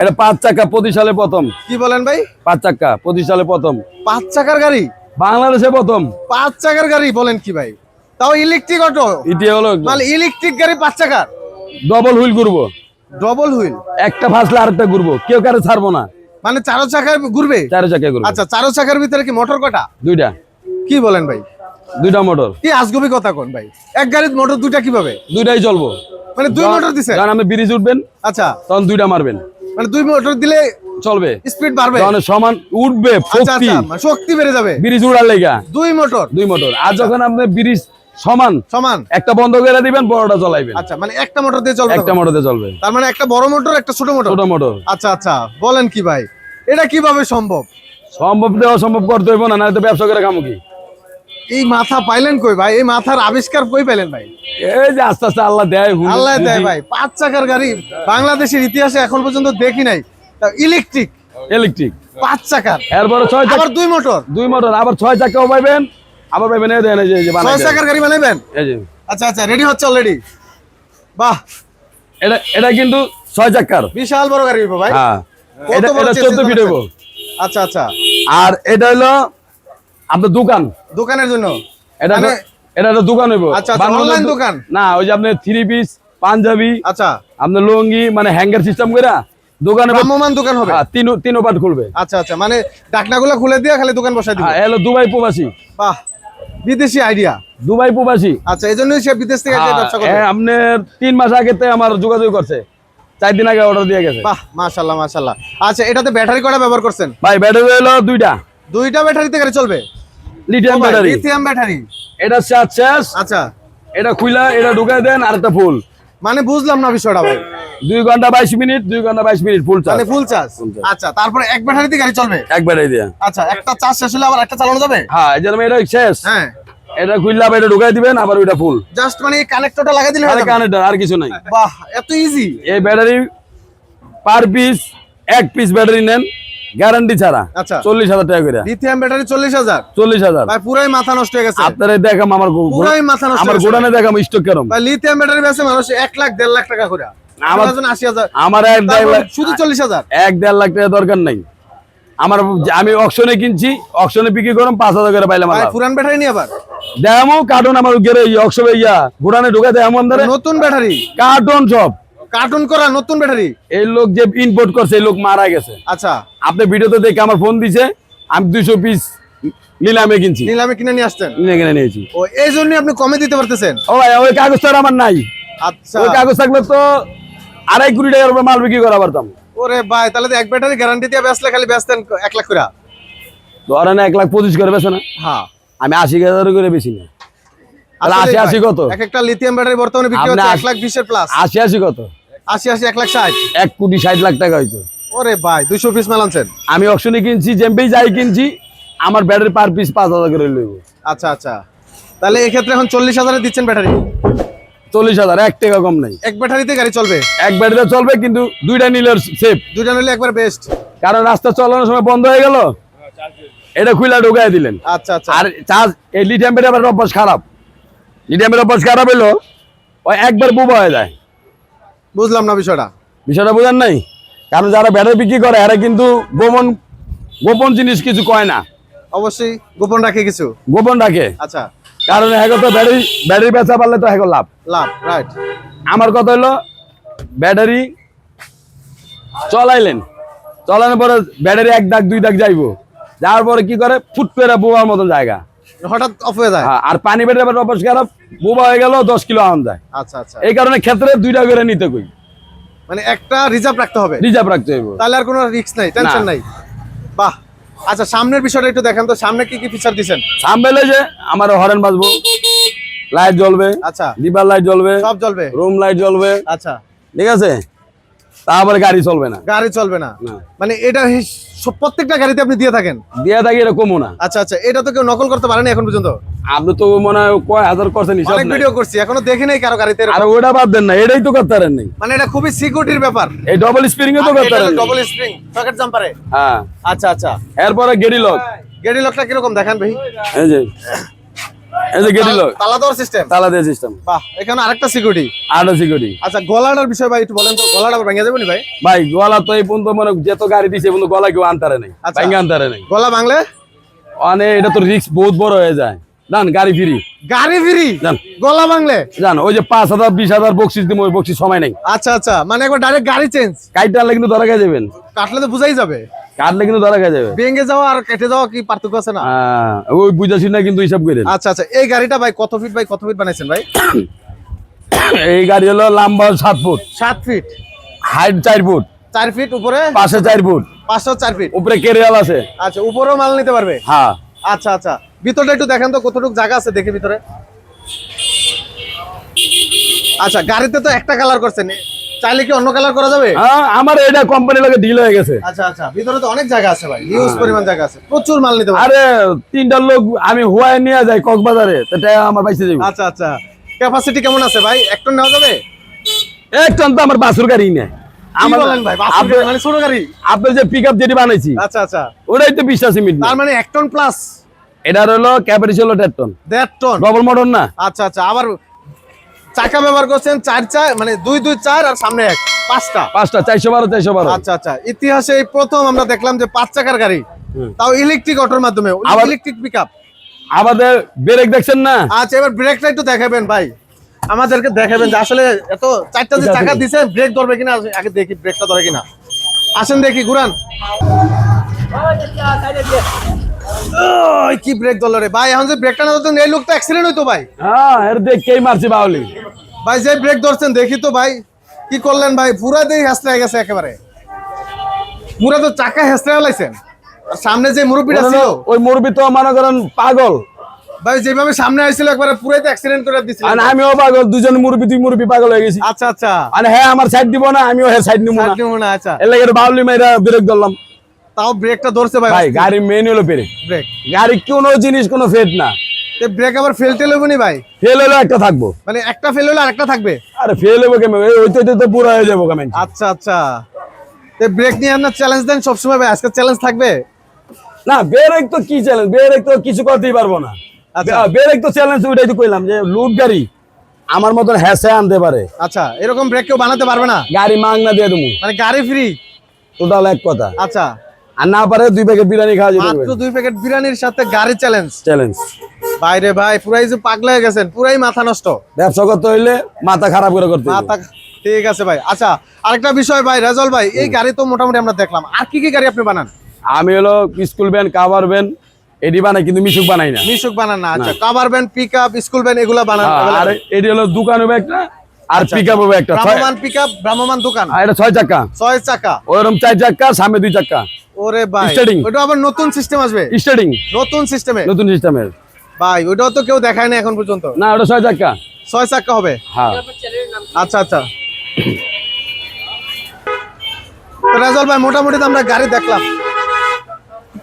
এটা পাঁচ চাকা পঁচিশ সালে প্রথম। কি বলেন ভাই? পাঁচ চাকা পঁচিশ সালে প্রথম। পাঁচ চাকার গাড়ি? বাংলাদেশে প্রথম। পাঁচ চাকার গাড়ি বলেন কি ভাই? তাও ইলেকট্রিক অটো এটি হলো মানে ইলেকট্রিক গাড়ি পাঁচ চাকার? ডবল হুইল ঘুরবো। ডবল হুইল একটা ফাঁসলে আরেকটা ঘুরবো। কেউ কারও ছাড়বো না। মানে চারো চাকায় ঘুরবে? চার চাকা ঘুরবো। আচ্ছা চারো চাকার ভিতরে কি মোটর কটা? দুইটা। কি বলেন ভাই? দুইটা মোটর কি আজগবি কথা কোন ভাই? এক গাড়ির মোটর দুইটা কীভাবে? দুইটাই চলবো। মানে দুই মোটর দিছে? কারণ আমি ব্রিজ উঠবেন আচ্ছা। তখন দুইটা মারবেন। মানে দুই মোটর দিলে চলবে। স্পিড বাড়বে। যখন সমান উঠবে আচ্ছা শক্তি। আচ্ছা মানে শক্তি বেড়ে যাবে। ব্রিজ উড়ার লেগা। দুই মোটর। দুই মোটর। আর যখন আপনি ব্রিজ সমান সমান। একটা বন্ধ করে দিবেন বড়টা চলাইবেন আচ্ছা মানে একটা মোটর দিয়ে চলবে একটা তখন? মোটরতে চলবে। তার মানে একটা বড় মোটর একটা ছোট মোটর? ছোট মোটর। আচ্ছা আচ্ছা বলেন কি ভাই? এটা কীভাবে সম্ভব? সম্ভব দেওয়া সম্ভব করতে হইব না না তো ব্যবসা করে খামো কি? এই মাথা পাইলেন কই ভাই? এই মাথার আবিষ্কার কই পেলেন ভাই? এই যে আস্তে আস্তে আল্লাহ দেয় আল্লাহ দেয় ভাই। পাঁচ চাকার গাড়ি বাংলাদেশের ইতিহাসে এখন পর্যন্ত দেখি নাই। ইলেকট্রিক ইলেকট্রিক পাঁচ চাকার। এরপরে ছয় চাকা দুই মোটর দুই মোটর আবার ছয় চাকাও পাইবেন। আবার পাইবেন এই যে- এই যে ছয় চাকার গাড়ি বানাইবেন? এই যে। আচ্ছা আচ্ছা রেডি হচ্ছে অলরেডি বাহ। এটা এটা কিন্তু ছয় চাকার। বিশাল বড় গাড়ি ভাই। হ্যাঁ। এটা বড় এটা চেষ্টা চোদ্দ ফিট হইব। আচ্ছা আচ্ছা। আর এটা হলো আপনার দোকান? দোকানের জন্য? এটা মানে- এটা একটা দোকান হইব। আচ্ছা, আচ্ছা, online দো- দোকান? না ওই যে আপনার থ্রি পিস পাঞ্জাবি আচ্ছা। আপনার লুঙ্গি মানে হ্যাঙ্গার সিস্টেম করে দোকানে ভ্রাম্যমান দোকান হবে? হ্যাঁ, তিন তিন পাট খুলবে। আচ্ছা আচ্ছা মানে ডাকনাগুলো খুলে দিয়ে খালি দোকান বসাই দিবে? হ্যাঁ দুবাই প্রবাসী। বাহ বিদেশি আইডিয়া দুবাই প্রবাসী। আচ্ছা সে বিদেশ থেকে এসে ব্যবসা করে। হ্যাঁ, আপনার তিন মাস আগে তে আমার যোগাযোগ করছে। চার দিন আগে অর্ডার দিয়ে গেছে। বাহ আচ্ছা এটাতে ব্যাটারি কটা ব্যবহার করছেন? ভাই ব্যাটারি হলো দুইটা। দুইটা ব্যাটারিতে গাড়ি চলবে? লিথিয়াম ব্যাটারি লিথিয়াম ব্যাটারি এটা চার শেষ আচ্ছা। এটা খুইলা এটা ঢুকাই দেন আর একটা ফুল মানে বুঝলাম না বিষয়টা ভাই। দুই ঘণ্টা বাইশ মিনিট দুই ঘণ্টা বাইশ মিনিট ফুল চার্জ মানে ফুল চার্জ আচ্ছা তারপরে এক ব্যাটারিতে গাড়ি চলবে? এক ব্যাটারি দিয়ে। আচ্ছা একটা চার্জ শেষ হলে আবার একটা চালানো যাবে? হ্যাঁ এই জন্য এটা শেষ। হ্যাঁ। এটা খুললা এটা ঢুকাই দিবেন আবার ওইটা ফুল জাস্ট মানে কানেক্টরটা লাগাই দিলে হয়ে কানেক্টর আর কিছু নাই। বাহ এত ইজি এই ব্যাটারি পার পিস এক পিস ব্যাটারি নেন। গ্যারান্টি ছাড়া। আচ্ছা। চল্লিশ হাজার টাকা করে। লিথিয়াম ব্যাটারি চল্লিশ হাজার। চল্লিশ হাজার। ভাই পুরাই মাথা নষ্ট হয়ে গেছে। আপনারা দেখাম আমার পুরাই মাথা নষ্ট আমার গোডানে দেখাম স্টক কেরম। ভাই লিথিয়াম ব্যাটারি বেচে মানুষ এক লাখ দেড় লাখ টাকা করে। আমার- আমার এক দেড় লাখ শুধু চল্লিশ হাজার। এক দেড় লাখ টাকা দরকার নাই। আমার আমি অকশনে কিনছি অকশনে বিক্রি করলাম পাঁচ হাজার করে পাইলাম পুরান ব্যাটারি নিয়ে আবার। দেখামো কার্টুন আমার গেরে অকশনে ইয়া গোডানে ঢুকে দেখামো নতুন ব্যাটারি কার্টুন সব। কার্টুন করা নতুন ব্যাটারি এই লোক যে ইম্পোর্ট করছে এই লোক মারা গেছে। আচ্ছা। আপনি ভিডিওতে দেখে আমার ফোন দিছে আমি দুইশো পিস নিলামে কিনছি। নিলামে কিনে নিয়ে আসতেন নিয়ে কিনে নিয়েছি ও এই জন্য আপনি কমে দিতে পারতেছেন? ও ভাই ওই কাগজটা আর আমার নাই। আচ্ছা। ওই কাগজ থাকলে তো আড়াই কোটি টাকার উপরে মাল বিক্রি করা পারতাম। ওরে ভাই তাহলে তো এক ব্যাটারি গ্যারান্টি দিয়ে বেচলে খালি বেচতেন এক লাখ করে। ধরেন এক লাখ পঁচিশ করে বেছে না। হ্যাঁ। আমি আশি হাজার করে বেশি না। তাহলে আশি আশি কত? এক একটা লিথিয়াম ব্যাটারি বর্তমানে বিক্রি হচ্ছে এক লাখ বিশের প্লাস আশি আশি কত? আশি আশি এক লাখ ষাট। এক কোটি ষাট লাখ টাকা হয়তো ওরে ভাই দুইশো পিস মাল আনছেন আমি অপশনে কিনছি জেম্পেই যাই কিনছি আমার ব্যাটারি পার পিস পাঁচ হাজার করে লইব। আচ্ছা আচ্ছা। তাহলে এক্ষেত্রে এখন চল্লিশ হাজারে দিচ্ছেন ব্যাটারি চল্লিশ হাজার এক টাকা কম নাই। এক ব্যাটারিতে গাড়ি চলবে? এক ব্যাটারিতে চলবে কিন্তু দুইটা নিলে সেফ দুইটা নিলে একবার বেস্ট কারণ রাস্তা চালানোর সময় বন্ধ হয়ে গেল। এটা খুলে ঢুকাই দিলেন। আচ্ছা আচ্ছা। আর চার্জ এই লিথিয়ামের আবার অভ্যাস খারাপ। লিথিয়ামের অভ্যাস খারাপ হলো ওই একবার বুবা হয়ে যায়। বুঝলাম না বিষয়টা। বিষয়টা বোঝেন নাই? কারণ যারা ব্যাটারি বিক্রি করে এরা কিন্তু গোপন গোপন জিনিস কিছু কয় না। অবশ্যই গোপন রাখে কিছু। গোপন রাখে। আচ্ছা। কারণ হ্যাঁ তো ব্যাটারি ব্যাটারি বেচা পারলে তো হ্যাঁ লাভ। লাভ রাইট আমার কথা হলো ব্যাটারি চলাইলেন। চলানোর পরে ব্যাটারি এক দাগ দুই দাগ যাইবো। যাওয়ার পরে কি করে? ফুট করে বোবার মতো জায়গা। হঠাৎ অফ হয়ে যায়? হ্যাঁ, আর পানি বেটার আবার খারাপ বোবা হয়ে গেল দশ কিলো আন যায় আচ্ছা আচ্ছা। এই কারণে ক্ষেত্রে দুইটা করে নিতে কই। মানে একটা রিজার্ভ রাখতে হবে। রিজার্ভ রাখতে হইব। তাহলে আর কোনো রিস্ক নাই টেনশন নাই। বাহ। আচ্ছা সামনের বিষয়টা একটু দেখেন তো সামনে কি কি ফিচার দিছেন? সামবেলে যে আমার হরেন বাজবো। লাইট জ্বলবে আচ্ছা। দিবার লাইট জ্বলবে সব জ্বলবে? রুম লাইট জ্বলবে। আচ্ছা। ঠিক আছে? তারপরে গাড়ি চলবে না। গাড়ি চলবে না। মানে এটা প্রত্যেকটা গাড়িতে আপনি দিয়ে থাকেন? দিয়ে থাকি এটা কমো না। আচ্ছা আচ্ছা এটা তো কেউ নকল করতে পারেনি এখন পর্যন্ত? আপনি তো মনে হয় কয় হাজার করছেন অনেক ভিডিও করছি এখনও দেখি নাই কারও গাড়িতে আর ওটা বাদ দেন না এটাই তো করতে পারেন মানে এটা খুবই সিকিউরিটির ব্যাপার। এই ডবল স্প্রিং তো করতে পারেন ডবল স্প্রিং সকেট জাম্পারে হ্যাঁ। আচ্ছা আচ্ছা। এরপরে গেড়ি লক গেডি লকটা কীরকম দেখান ভাই? এই যে। এই যে গেটিল তালা দেওয়ার সিস্টেম তালা দিয়ে সিস্টেম বাহ এখানে আরেকটা সিকিউরিটি আচ্ছা গলাটার বিষয় ভাই একটু বলেন তো গলাটা আবার ভেঙে যাবে নি ভাই? ভাই গলা তো এই পর্যন্ত মানে যত গাড়ি দিছে এই গলা কেউ আনতারে নাই। আচ্ছা। আনতারে নাই। গলা ভাঙলে? মানে এটা তো রিস্ক বহুত বড় হয়ে যায়। জান গাড়ি ফ্রি। গাড়ি ফ্রি? জান গলা ভাঙলে? জান ওই যে পাঁচ হাজার বিশ হাজার বকশিস দিব ওই বকশিস সময় নাই। আচ্ছা আচ্ছা মানে একবার ডাইরেক্ট গাড়ি চেঞ্জ টানলে কিন্তু ধরা যাবেন। কাটলে তো বুঝাই যাবে। কাটলে কিন্তু ধরা খেয়ে যাবে। ভেঙে যাওয়া আর কেটে যাওয়া কি পার্থক্য আছে না? ওই বুঝাছি না কিন্তু হিসাব করেন আচ্ছা আচ্ছা এই গাড়িটা ভাই কত ফিট ভাই কত ফিট বানাইছেন ভাই? এই গাড়ি হলো লম্বা সাত ফুট। সাত ফিট হাইট চার ফুট। চার ফিট উপরে? পাশে চার ফুট। পাঁচশো চার ফিট উপরে কেরিয়াল আছে। আচ্ছা উপরেও মাল নিতে পারবে? হ্যাঁ। আচ্ছা আচ্ছা ভিতরটা একটু দেখেন তো কতটুকু জায়গা আছে দেখি ভিতরে। আচ্ছা গাড়িতে তো একটা কালার করছেন। চাইলে কি অন্য কালার করা যাবে? হ্যাঁ, আমার এটা কোম্পানি লাগে ডিল হয়ে গেছে। আচ্ছা আচ্ছা। ভিতরে তো অনেক জায়গা আছে ভাই হিউজ পরিমাণ জায়গা আছে। প্রচুর মাল নিতে আরে তিনটা লোক আমি হুয়ায় নিয়ে যাই কক্সবাজারে সেটা আমার বাইসে যাব আচ্ছা আচ্ছা। ক্যাপাসিটি কেমন আছে ভাই? এক টন নেওয়া যাবে? এক টন তো আমার বাসুর গাড়ি বাস আপনার- মানে যে পিক আপ যেটি বানাইছি আচ্ছা আচ্ছা। ওটাই তো বিশ্বাস মিট তার মানে এক টন প্লাস এটা হলো দেড় টন দেড় টন ডবল মডন না। আচ্ছা আচ্ছা। আবার চাকা ব্যবহার করছেন চার চার মানে দুই দুই চার আর সামনে এক পাঁচটা। পাঁচটা চারশো বারো চারশো বারো। আচ্ছা আচ্ছা ইতিহাসে এই প্রথম আমরা দেখলাম যে পাঁচ চাকার গাড়ি তাও ইলেকট্রিক অটোর মাধ্যমে ইলেকট্রিক পিক আমাদের ব্রেক দেখছেন না? আচ্ছা এবার ব্রেকটা একটু দেখাবেন ভাই। আমাদেরকে দেখাবেন যে আসলে এত চারটা যে চাকা। দিছে ব্রেক ধরবে কিনা আগে দেখি ব্রেকটা ধরে কিনা। আসেন দেখি ঘুরান। ওই কি ব্রেক ধরলো রে? ভাই এখন যে ব্রেকটা না ধরতেন এই লোকটা অ্যাক্সিডেন্ট হইতো ভাই। হ্যাঁ এর মারছি বাউলি। ভাই যে ব্রেক ধরছেন দেখি তো ভাই কি করলেন ভাই? পুরা দিয়ে হেসড়ে গেছে একেবারে। পুরা তো চাকা হেসড়ে লাইছেন। সামনে যে মুরব্বীটা ছিল ওই মুরবি তো মনে করেন পাগল। ভাই যেভাবে সামনে আসছিল একবারে পুরাই তো অ্যাক্সিডেন্ট করে দিছিল। আর আমিও পাগল দুজন মুরবি দুই মুরবি পাগল হয়ে গেছি। আচ্ছা আচ্ছা। আর হ্যাঁ আমার সাইড দিব না আমিও হ্যাঁ সাইড নিব না। আচ্ছা। এর লাগে বাউলি মেয়েরা ব্রেক ধরলাম। তাও ব্রেকটা ধরছে ভাই ভাই গাড়ি মেন হলো পেরে ব্রেক গাড়ি কোনো জিনিস কোনো ফেট না। ব্রেক আবার ফেল টেল নি ভাই? ফেল হলো একটা থাকব। মানে একটা ফেল হলে আরেকটা থাকবে? আরে ফেল হব কেমন? ওই হইতে তো পুরো হয়ে যাব কেমন? আচ্ছা আচ্ছা। তে ব্রেক নিয়ে আপনার চ্যালেঞ্জ দেন সবসময় ভাই আজকে চ্যালেঞ্জ থাকবে? না বেরেক তো কি চ্যালেঞ্জ বেরেক তো কিছু করতেই পারব না। আচ্ছা। বেরেক তো চ্যালেঞ্জ ওইটাই তো কইলাম যে লুট গাড়ি আমার মতন হ্যাসে আনতে পারে। আচ্ছা এরকম ব্রেক কেউ বানাতে পারবে না? গাড়ি মাংনা দিয়ে দেবো। মানে গাড়ি ফ্রি টোটাল এক কথা। আচ্ছা। আর না পারে দুই প্যাকেট বিরিয়ানি খাওয়া যেতে মাত্র দুই প্যাকেট বিরিয়ানির সাথে গাড়ি চ্যালেঞ্জ চ্যালেঞ্জ বাইরে ভাই পুরাই যে পাগলা হয়ে গেছেন পুরাই মাথা নষ্ট। ব্যবসা করতে হইলে মাথা খারাপ করে করতে মাথা ঠিক আছে ভাই। আচ্ছা আরেকটা বিষয় ভাই রেজল ভাই এই গাড়ি তো মোটামুটি আমরা দেখলাম। আর কি কি গাড়ি আপনি বানান? আমি হলো স্কুল ভ্যান কাভার ভ্যান এটি বানাই কিন্তু মিশুক বানাই না। মিশুক বানান না। আচ্ছা cover van pick up school van এগুলা বানান আর এটি হলো দোকান হবে একটা আর পিক আপ হবে একটা ছয়- ভ্রাম্যমান পিক আপ ভ্রাম্যমান দোকান। আর এটা ছয় চাক্কা ছয় চাকা। ওইরকম চার চাক্কা সামনে দুই চাক্কা ওরে ভাই Starting. ওটা আবার নতুন সিস্টেম আসবে? স্টার্টিং নতুন সিস্টেমে নতুন সিস্টেমের ভাই ওটাও তো কেউ দেখায় না এখন পর্যন্ত। না ওটা ছয় চাক্কা ছয় চাকা হবে? হ্যাঁ। আচ্ছা আচ্ছা। রেজল ভাই মোটামুটি তো আমরা গাড়ি দেখলাম।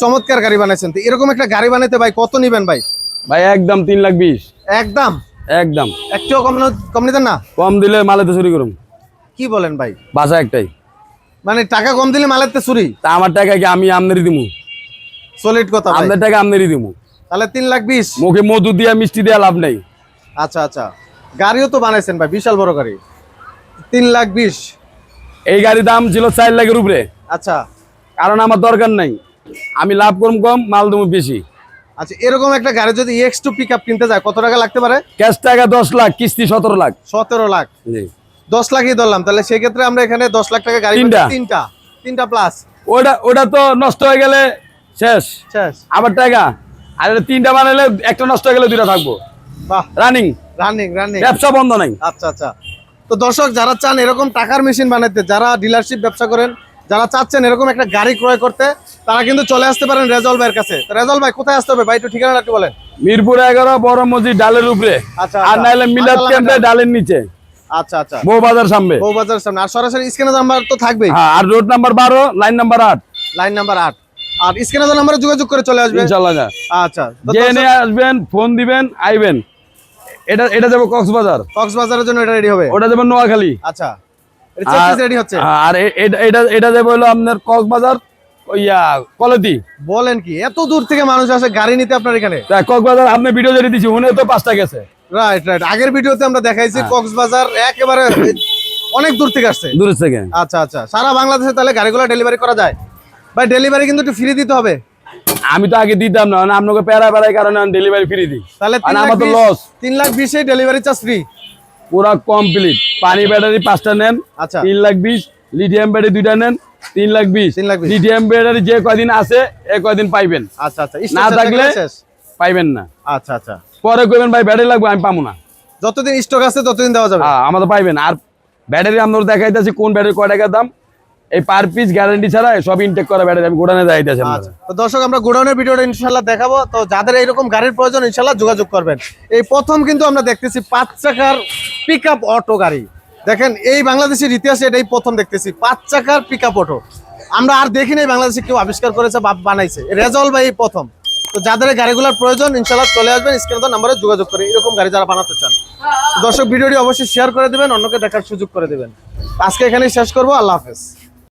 চমৎকার গাড়ি বানাইছেন। তো এরকম একটা গাড়ি বানাইতে ভাই কত নিবেন ভাই? ভাই একদম তিন লাখ বিশ। একদম? একদম। একটিও কম কম নিতেন না? কম দিলে মালেতে চুরি করুম। কি বলেন ভাই? বাসা একটাই। মানে টাকা কম দিলে মালাতে চুরি? তা আমার টাকা কি আমি আমদানি দিমু? সলিড কথা আপনার টাকা আমদানি দিমু। তাহলে তিন লাখ বিশ। মুখে মধু দিয়া মিষ্টি দিয়া লাভ নাই। আচ্ছা আচ্ছা। গাড়িও তো বানাইছেন ভাই বিশাল বড় গাড়ি। তিন লাখ বিশ। এই গাড়ির দাম ছিল চার লাখের উপরে। আচ্ছা। কারণ আমার দরকার নাই। আমি লাভ করুম কম মাল দেবো বেশি। আচ্ছা এরকম একটা গাড়ি যদি এক্স টু পিক আপ কিনতে যায় কত টাকা লাগতে পারে? ক্যাশ টাকা দশ লাখ কিস্তি সতেরো লাখ। সতেরো লাখ। দশ লাখই ধরলাম তাহলে সেক্ষেত্রে আমরা এখানে দশ লাখ টাকা গাড়ি তিনটা। তিনটা। তিনটা প্লাস ওটা ওটা তো নষ্ট হয়ে গেলে শেষ। শেষ। আবার টাকা। আর তিনটা বানালে একটা নষ্ট হয়ে গেলে দুইটা থাকব। বাহ। রানিং রানিং রানিং ব্যবসা বন্ধ নাই। আচ্ছা আচ্ছা। তো দর্শক যারা চান এরকম টাকার মেশিন বানাইতে যারা ডিলারশিপ ব্যবসা করেন যারা চাচ্ছেন এরকম একটা গাড়ি ক্রয় করতে তারা কিন্তু চলে আসতে পারেন রেজল ভাইয়ের কাছে। রেজল ভাই কোথায় আসতে হবে ভাই? একটু ঠিকানাটা একটু বলেন। মিরপুর এগারো বড় মসজিদ ডালের উপরে। আচ্ছা, আর আচ্ছা। নাইলে মিলাদ ক্যাম্পে। ডালের নিচে। আচ্ছা আচ্ছা। বউ সামনে। বউবাজার সামনে। আর সরাসরি স্ক্রিনে নাম্বার তো থাকবেই। হ্যাঁ আর রোড নাম্বার বারো লাইন নাম্বার আট। লাইন নাম্বার আট। আর স্ক্রিনে নাম্বারে যোগাযোগ করে চলে আচ্ছা। আসবেন ফোন দিবেন আইবেন। এটা এটা যাব কক্সবাজার। কক্সবাজারের জন্য এটা রেডি হবে। ওটা যাব নোয়াখালী। আচ্ছা। আর এটা এটা হলো আপনার কক্সবাজার ওইয়া কলতি বলেন কি এত দূর থেকে মানুষ আসে গাড়ি নিতে আপনার এখানে? কক্সবাজার আপনি ভিডিও যেটা দিচ্ছি উনি তো পাঁচটা গেছে। রাইট রাইট আগের ভিডিওতে আমরা দেখাইছি হ্যাঁ। কক্সবাজার একেবারে অনেক দূর থেকে আসছে। থেকে। আচ্ছা আচ্ছা। সারা বাংলাদেশে তাহলে গাড়িগুলো ডেলিভারি করা যায়? ভাই ডেলিভারি কিন্তু একটু ফ্রি দিতে হবে। আমি তো আগে দিতাম না মানে আপনাকে প্যারা প্যারার কারণে ডেলিভারি ফ্রি দিই। তাহলে লাখ আমার তো লস তিন লাখ বিশে ডেলিভারি চার্জ ফ্রি পুরা কমপ্লিট পানি ব্যাটারি পাঁচটা নেন আচ্ছা। তিন লাখ বিশ। লিডিয়াম ব্যাটারি দুইটা নেন তিন লাখ বিশ। তিন লাখ লিডিয়াম লিথিয়াম ব্যাটারি যে কদিন আছে এ কদিন পাইবেন। আচ্ছা আচ্ছা। না থাকলে থাকলে পাইবেন না। আচ্ছা আচ্ছা। পরে কইবেন ভাই ব্যাটারি লাগবে আমি পাবো না। যতদিন স্টক আছে ততদিন দেওয়া যাবে। হ্যাঁ আমাদের পাইবেন। আর ব্যাটারি আমরা দেখাইতেছি কোন ব্যাটারি কয় টাকার দাম। এই পার পিস গ্যারান্টি ছাড়া সব ইনটেক করা ব্যাটারি আমি গোডানে যাইতেছি আচ্ছা তো দর্শক, আমরা গোডাউনের ভিডিওটা ইনশাল্লাহ দেখাবো। তো যাদের এইরকম গাড়ির প্রয়োজন ইনশাল্লাহ যোগাযোগ করবেন। এই প্রথম কিন্তু আমরা দেখতেছি পাঁচ চাকার পিক আপ অটো গাড়ি। দেখেন, এই বাংলাদেশের ইতিহাসে এটাই প্রথম দেখতেছি, পাঁচ চাকার পিক আপ অটো আমরা আর দেখি নাই বাংলাদেশে কেউ আবিষ্কার করেছে বা বানাইছে। রেজল ভাই এই প্রথম। তো যাদের গাড়িগুলোর প্রয়োজন ইনশাল্লাহ চলে আসবেন, স্ক্রিনে নাম্বারে যোগাযোগ করে এরকম গাড়ি যারা বানাতে চান। দর্শক, ভিডিওটি অবশ্যই শেয়ার করে দেবেন, অন্যকে দেখার সুযোগ করে দেবেন। আজকে এখানেই শেষ করব, আল্লাহ হাফেজ।